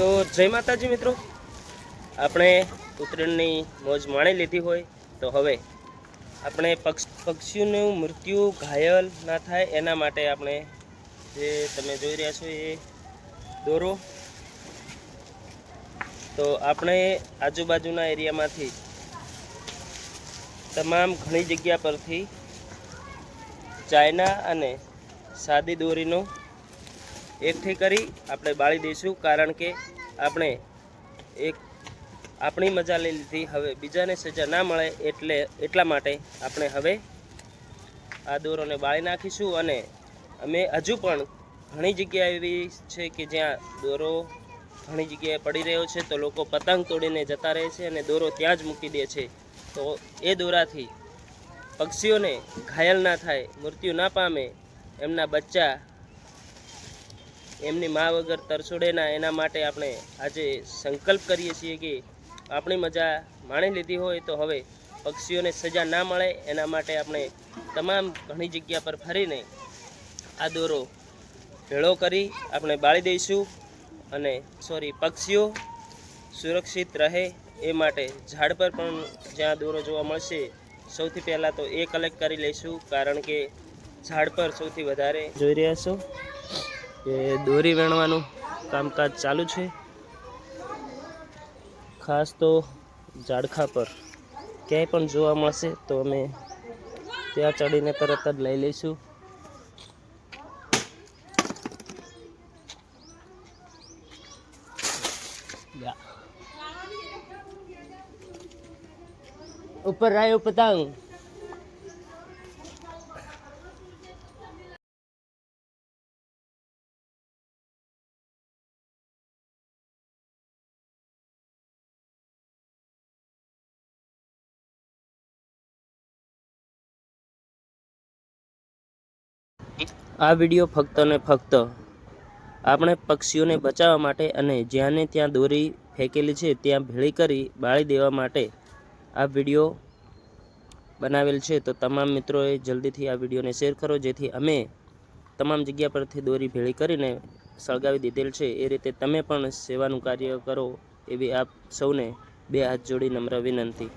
તો જય માતાજી મિત્રો. આપણે ઉત્તરાયણની મોજ માણી લીધી હોય તો હવે આપણે પક્ષ, પક્ષીઓનું મૃત્યુ ઘાયલ ના થાય એના માટે આપણે જે તમે જોઈ રહ્યા છો એ દોરો. તો આપણે આજુબાજુના એરિયામાંથી તમામ ઘણી જગ્યા પરથી ચાઇના અને સાદી દોરીનો એકઠી કરી આપણે બાળી દઈશું, કારણ કે આપણે એક આપણી મજા લઈ લીધી. હવે બીજાને સજા ના મળે એટલે એટલા માટે આપણે હવે આ દોરોને બાળી નાખીશું અને અમે હજુ પણ ઘણી જગ્યા એવી છે કે જ્યાં દોરો ઘણી જગ્યાએ પડી રહ્યો છે, તો લોકો પતંગ તોડીને જતા રહે છે અને દોરો ત્યાં જ મૂકી દે છે. તો એ દોરાથી પક્ષીઓને ઘાયલ ના થાય, મૃત્યુ ના પામે, એમના બચ્ચા એમની મા વગર તરછોડે ના, એના માટે આપણે આજે સંકલ્પ કરીએ છીએ કે આપણી મજા માણી લીધી હોય તો હવે પક્ષીઓને સજા ના મળે, એના માટે આપણે તમામ ઘણી જગ્યા પર ફરીને આ દોરો ભેળો કરી આપણે બાળી દઈશું અને સોરી, પક્ષીઓ સુરક્ષિત રહે એ માટે ઝાડ પર પણ જ્યાં દોરો જોવા મળશે, સૌથી પહેલાં તો એ કલેક્ટ કરી લઈશું કારણ કે ઝાડ પર સૌથી વધારે જોઈ રહ્યા છો. કે દોરી વેણવાનું કામકાજ ચાલુ છે. ખાસ તો ઝાડખા પર ક્યાંય પણ જોવા મળશે તો અમે ત્યાં ચડીને તરત જ લઈ લઈશું. ઉપર રાયો પતંગ આ વીડિયો ફક્ત ને ફક્ત આપણે પક્ષીઓને બચાવવા માટે અને જ્યાંને ત્યાં દોરી ફેંકેલી છે, ત્યાં ભેળી કરી બાળી દેવા માટે આ વીડિયો બનાવેલ છે. તો તમામ મિત્રોએ જલ્દીથી આ વિડીયોને શેર કરો, જેથી અમે તમામ જગ્યા પરથી દોરી ભેળી કરીને સળગાવી દીધેલ છે. એ રીતે તમે પણ સેવાનું કાર્ય કરો એવી આપ સૌને બે હાથ જોડી નમ્ર વિનંતી.